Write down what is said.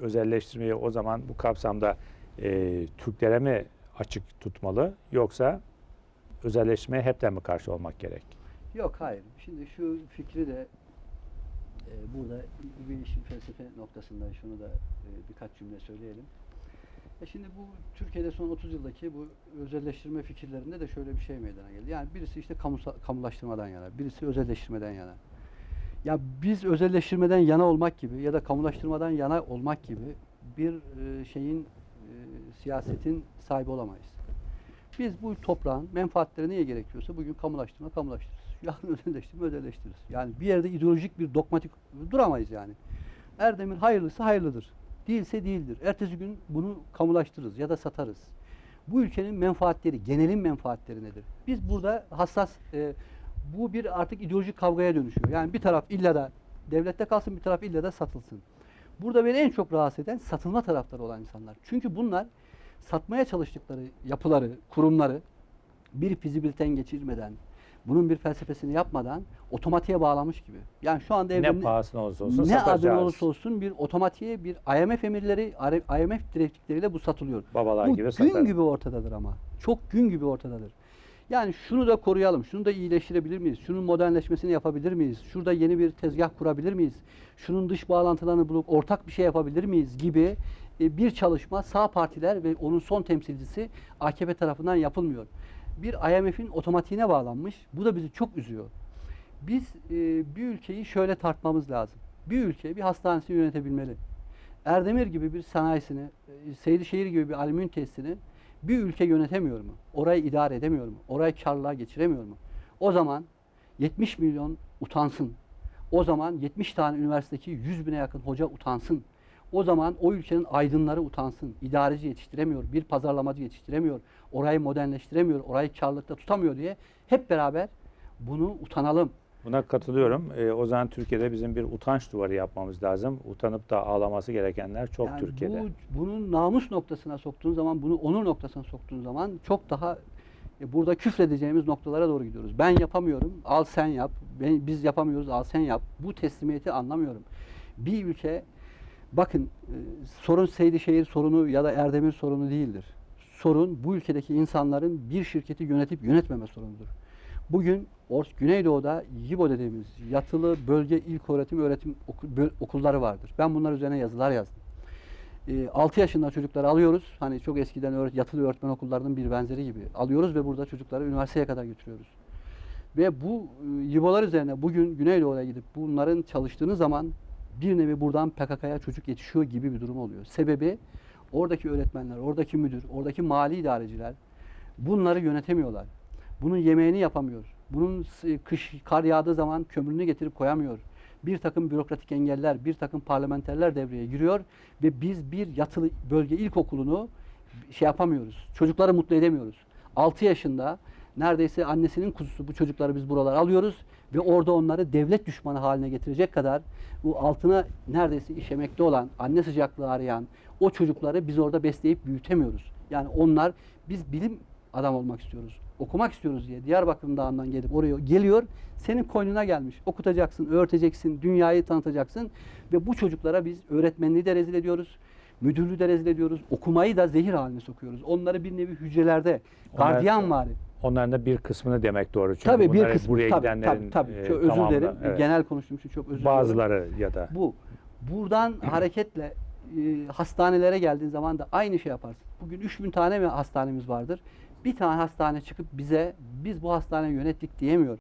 özelleştirmeyi o zaman bu kapsamda e, Türklere mi açık tutmalı yoksa özelleştirmeye hepten mi karşı olmak gerek? Yok hayır. Şimdi şu fikri de e, burada bir felsefe noktasında şunu da e, birkaç cümle söyleyelim. E şimdi bu Türkiye'de son 30 yıldaki bu özelleştirme fikirlerinde de şöyle bir şey meydana geldi. Yani birisi işte kamusa, kamulaştırmadan yana, birisi özelleştirmeden yana. Ya biz özelleştirmeden yana olmak gibi ya da kamulaştırmadan yana olmak gibi bir e, şeyin e, siyasetin sahibi olamayız. Biz bu toprağın menfaatleri neye gerekiyorsa bugün kamulaştırma kamulaştırırız. Yarın özelleştirme özelleştiririz. Yani bir yerde ideolojik bir dogmatik duramayız yani. Erdemir hayırlısı hayırlıdır. Değilse değildir. Ertesi gün bunu kamulaştırırız ya da satarız. Bu ülkenin menfaatleri, genelin menfaatleri nedir? Biz burada hassas, e, bu bir artık ideolojik kavgaya dönüşüyor. Yani bir taraf illa da devlette kalsın, bir taraf illa da satılsın. Burada beni en çok rahatsız eden satılma taraftarı olan insanlar. Çünkü bunlar satmaya çalıştıkları yapıları, kurumları bir fizibiliten geçirmeden, bunun bir felsefesini yapmadan otomatiğe bağlamış gibi. Yani şu anda Ne evrenin pahasına olursa olsun ne adına olursa olsun bir otomatiğe bir IMF emirleri, IMF direktifleriyle bu satılıyor. Babalar bu gibi gün satar. gibi ortadadır ama. Çok gün gibi ortadadır. Yani şunu da koruyalım, şunu da iyileştirebilir miyiz? Şunun modernleşmesini yapabilir miyiz? Şurada yeni bir tezgah kurabilir miyiz? Şunun dış bağlantılarını bulup ortak bir şey yapabilir miyiz gibi e, bir çalışma sağ partiler ve onun son temsilcisi AKP tarafından yapılmıyor. Bir IMF'in otomatiğine bağlanmış. Bu da bizi çok üzüyor. Biz e, bir ülkeyi şöyle tartmamız lazım. Bir ülke bir hastanesini yönetebilmeli. Erdemir gibi bir sanayisini, e, Seydişehir gibi bir alüminyum tesisini bir ülke yönetemiyor mu? Orayı idare edemiyor mu? Orayı karlılığa geçiremiyor mu? O zaman 70 milyon utansın. O zaman 70 tane üniversitedeki 100 bine yakın hoca utansın. O zaman o ülkenin aydınları utansın. İdareci yetiştiremiyor, bir pazarlamacı yetiştiremiyor, orayı modernleştiremiyor, orayı karlılıkta tutamıyor diye hep beraber bunu utanalım. Buna katılıyorum. Ee, o zaman Türkiye'de bizim bir utanç duvarı yapmamız lazım. Utanıp da ağlaması gerekenler çok Yani Türkiye'de. Bu, bunun namus noktasına soktuğun zaman, bunu onur noktasına soktuğun zaman çok daha e, burada küfredeceğimiz noktalara doğru gidiyoruz. Ben yapamıyorum, al sen yap. Ben, biz yapamıyoruz, al sen yap. Bu teslimiyeti anlamıyorum. Bir ülke, bakın e, sorun Seydişehir sorunu ya da Erdemir sorunu değildir. Sorun bu ülkedeki insanların bir şirketi yönetip yönetmeme sorunudur. Bugün Ors Güneydoğu'da YİBO dediğimiz yatılı bölge ilk öğretim öğretim okulları vardır. Ben bunlar üzerine yazılar yazdım. E, 6 yaşında çocukları alıyoruz. Hani çok eskiden öğret yatılı öğretmen okullarının bir benzeri gibi alıyoruz ve burada çocukları üniversiteye kadar götürüyoruz. Ve bu e, YİBO'lar üzerine bugün Güneydoğu'ya gidip bunların çalıştığınız zaman bir nevi buradan PKK'ya çocuk yetişiyor gibi bir durum oluyor. Sebebi oradaki öğretmenler, oradaki müdür, oradaki mali idareciler bunları yönetemiyorlar. Bunun yemeğini yapamıyor. Bunun kış kar yağdığı zaman kömürünü getirip koyamıyor. Bir takım bürokratik engeller, bir takım parlamenterler devreye giriyor ve biz bir yatılı bölge ilkokulunu şey yapamıyoruz. Çocukları mutlu edemiyoruz. 6 yaşında neredeyse annesinin kuzusu bu çocukları biz buralara alıyoruz ve orada onları devlet düşmanı haline getirecek kadar bu altına neredeyse işemekte olan, anne sıcaklığı arayan o çocukları biz orada besleyip büyütemiyoruz. Yani onlar biz bilim adam olmak istiyoruz. Okumak istiyoruz diye Diyarbakır Dağı'ndan gelip oraya geliyor. Senin koynuna gelmiş. Okutacaksın, öğreteceksin, dünyayı tanıtacaksın. Ve bu çocuklara biz öğretmenliği de rezil ediyoruz. Müdürlüğü de rezil ediyoruz. Okumayı da zehir haline sokuyoruz. Onları bir nevi hücrelerde Onlar- gardiyan vari. Onların da bir kısmını demek doğru. Çünkü Tabii bir kısmı. buraya tabii, gidenlerin tabii, tabii. e, Çok özür dilerim. evet. Genel konuştuğum için çok özür dilerim. Bazıları ya da Bu. Buradan hareketle e, hastanelere geldiğin zaman da aynı şey yaparsın. Bugün 3000 tane mi hastanemiz vardır? Bir tane hastane çıkıp bize biz bu hastaneyi yönettik diyemiyor.